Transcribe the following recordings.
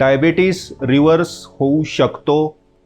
Diabetes reverse होऊ शकतो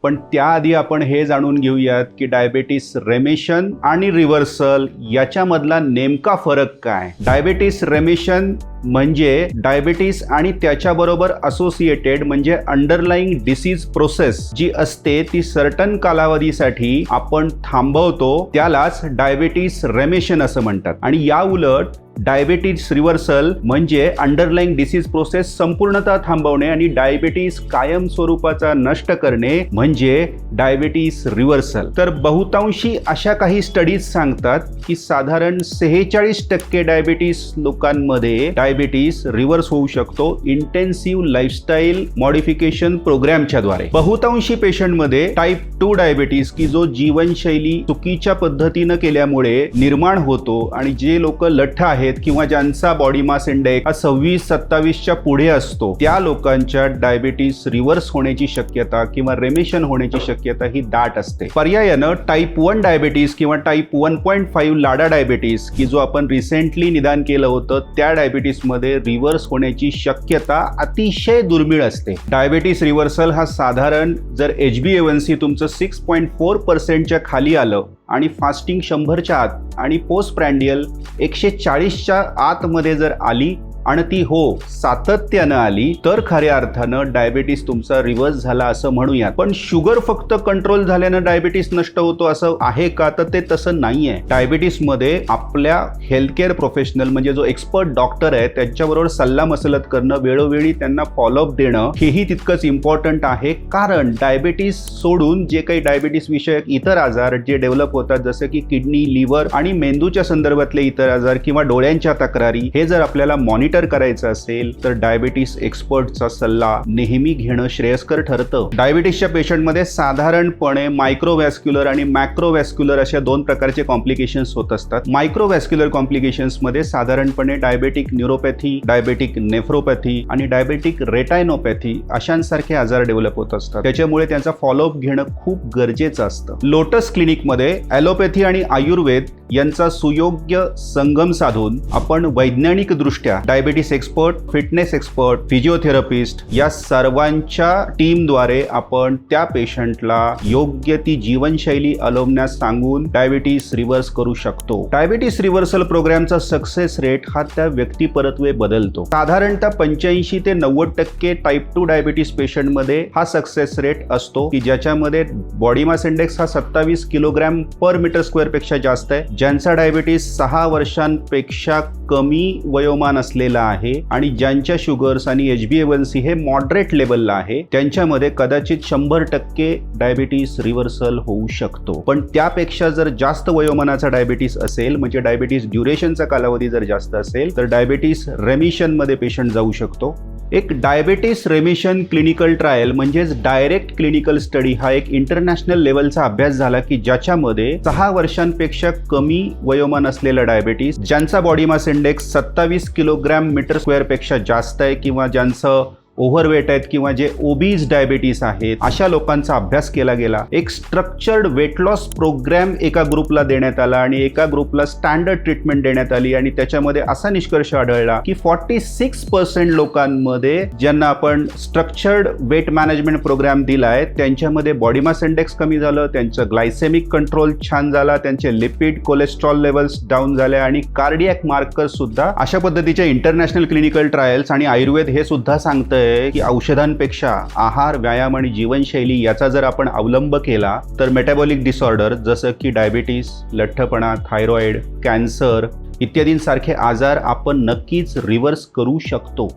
पण त्याआधी आपण हे जाणून घेऊयात की डायबेटीस रेमिशन आणि रिव्हर्सल याच्यामधला नेमका फरक काय? डायबेटीस रेमिशन म्हणजे डायबेटीस आणि त्याच्याबरोबर असोसिएटेड म्हणजे अंडरलाईंग डिसीज प्रोसेस जी असते ती सर्टन कालावधीसाठी आपण थांबवतो त्यालाच डायबेटीस रेमिशन असं म्हणतात. आणि या उलट डायबेटीस रिव्हर्सल म्हणजे अंडरलाईंग डिसीज प्रोसेस संपूर्णतः थांबवणे आणि डायबेटीस कायम स्वरूपाचा नष्ट करणे म्हणजे डायबेटीस रिव्हर्सल. तर बहुतांशी अशा काही स्टडीज सांगतात की साधारण सेहेचाळीस टक्के डायबेटीस लोकांमध्ये डायबेटीस रिव्हर्स होऊ शकतो इंटेन्सिव्ह लाईफस्टाईल मॉडिफिकेशन प्रोग्रामच्या द्वारे. बहुतांशी पेशंटमध्ये टाईप टू डायबेटीस की जो जीवनशैली चुकीच्या पद्धतीनं केल्यामुळे निर्माण होतो आणि जे लोक लठ्ठ आहेत किंवा ज्यांचा बॉडी मास इंडेक्स हा सव्वीस सत्तावीसच्या पुढे असतो त्या लोकांच्या डायबिटीस रिव्हर्स होण्याची शक्यता किंवा रेमिशन होण्याची शक्यता ही दाट असते. पर्यायानं टाईप वन डायबिटीस किंवा type one point five LADA diabetes की जो आपण रिसेंटली निदान केलं होतं त्या डायबिटीसमध्ये रिव्हर्स होण्याची शक्यता अतिशय दुर्मिळ असते. डायबिटीस रिव्हर्सल हा साधारण जर H B A one C तुमचं सिक्स पॉईंट फोर पर्सेंटच्या खाली आलं आणि फास्टिंग शंभरच्या आत आणि पोस्ट प्रँडियल एकशे चाळीसच्या आतमध्ये जर आली आणि ती हो सातत्यानं आली तर खऱ्या अर्थानं डायबिटीस तुमचा रिव्हर्स झाला असं म्हणूयात. पण शुगर फक्त कंट्रोल झाल्यानं डायबिटीस नष्ट होतो असं आहे का? तर ते तसं नाहीये. डायबिटीसमध्ये आपल्या हेल्थकेअर प्रोफेशनल म्हणजे जो एक्सपर्ट डॉक्टर आहे त्यांच्याबरोबर सल्ला मसलत करणं वेळोवेळी त्यांना फॉलोअप देणं हेही तितकंच इम्पॉर्टंट आहे. कारण डायबिटीस सोडून जे काही डायबिटीस विषयक इतर आजार जे डेव्हलप होतात जसं की किडनी लिव्हर आणि मेंदूच्या संदर्भातले इतर आजार किंवा डोळ्यांच्या तक्रारी हे जर आपल्याला मॉनिटर करायचं असेल तर डायबिटीस एक्सपर्टचा सल्ला नेहमी घेणं श्रेयस्कर ठरतं. डायबिटीसच्या पेशंटमध्ये साधारणपणे मायक्रोवॅस्क्युलर आणि मॅक्रोवॅस्क्युलर अशा दोन प्रकारचे कॉम्प्लिकेशन्स होत असतात. मायक्रोवॅस्क्युलर कॉम्प्लिकेशन्समध्ये साधारणपणे डायबेटिक न्यूरोपॅथी डायबेटिक नेफ्रोपॅथी आणि डायबेटिक रेटायनोपॅथी अशांसारखे आजार डेव्हलप होत असतात. त्याच्यामुळे त्यांचा फॉलोअप घेणं खूप गरजेचं असतं. लोटस क्लिनिकमध्ये ॲलोपॅथी आणि आयुर्वेद यांचा सुयोग्य संगम साधून आपण वैज्ञानिक दृष्ट्या diabetes expert fitness expert physiotherapist या सर्वांच्या टीमद्वारे आपण त्या पेशंटला योग्य ती जीवनशैली अवलंबण्यास सांगून डायबिटीस रिव्हर्स करू शकतो. डायबिटीस रिव्हर्सल प्रोग्रामचा सक्सेस रेट हा त्या व्यक्ती परत्वे बदलतो. साधारणतः पंच्याऐंशी ते नव्वद टक्के टाईप टू डायबिटीस पेशंटमध्ये हा सक्सेस रेट असतो की ज्याच्यामध्ये बॉडी मास इंडेक्स हा सत्तावीस किलोग्रॅम पर मीटर स्क्वेअरपेक्षा जास्त आहे ज्यांचा डायबिटीस सहा वर्षांपेक्षा कमी वयोमान असलेला आहे आणि ज्यांच्या शुगर्स आणि H B A one C हे मॉडरेट लेवलला आहे त्यांच्यामध्ये कदाचित शंभर टक्के डायबिटीस रिव्हर्सल होऊ शकतो. पण त्यापेक्षा जर जास्त वयोमानाचा डायबिटीस असेल म्हणजे डायबिटीस ड्युरेशनचा कालावधी जर जास्त असेल तर डायबिटीस रेमिशनमध्ये पेशंट जाऊ शकतो. एक डायबेटीस रेमिशन क्लिनिकल ट्रायल म्हणजेच डायरेक्ट क्लिनिकल स्टडी हा एक इंटरनॅशनल लेवलचा अभ्यास झाला की ज्याच्यामध्ये सहा वर्षांपेक्षा कमी वयोमान असलेलं डायबेटीस ज्यांचा बॉडी मास इंडेक्स सत्तावीस किलोग्रॅम मीटर स्क्वेअरपेक्षा जास्त आहे किंवा ज्यांचं ओव्हरवेट आहेत किंवा जे ओबीज डायबिटीस आहेत अशा लोकांचा अभ्यास केला गेला. एक स्ट्रक्चर्ड वेट लॉस प्रोग्रॅम एका ग्रुपला देण्यात आला आणि एका ग्रुपला स्टँडर्ड ट्रीटमेंट देण्यात आली आणि त्याच्यामध्ये असा निष्कर्ष आढळला की फॉर्टी सिक्स पर्सेंट लोकांमध्ये ज्यांना आपण स्ट्रक्चर्ड वेट मॅनेजमेंट प्रोग्राम दिलाय त्यांच्यामध्ये बॉडी मास इंडेक्स कमी झालं त्यांचं ग्लायसेमिक कंट्रोल छान झाला त्यांचे लिपिड कोलेस्ट्रॉल लेवल्स डाऊन झाले आणि कार्डियक मार्कर सुद्धा अशा पद्धतीच्या इंटरनॅशनल क्लिनिकल ट्रायल्स आणि आयुर्वेद हे सुद्धा सांगतंय की औषधांपेक्षा आहार व्यायाम आणि जीवनशैली याचा जर आपण अवलंब केला तर मेटाबॉलिक डिसऑर्डर जसं की डायबिटीस लठ्ठपणा थायरॉइड कॅन्सर इत्यादींसारखे आजार आपण नक्कीच रिव्हर्स करू शकतो.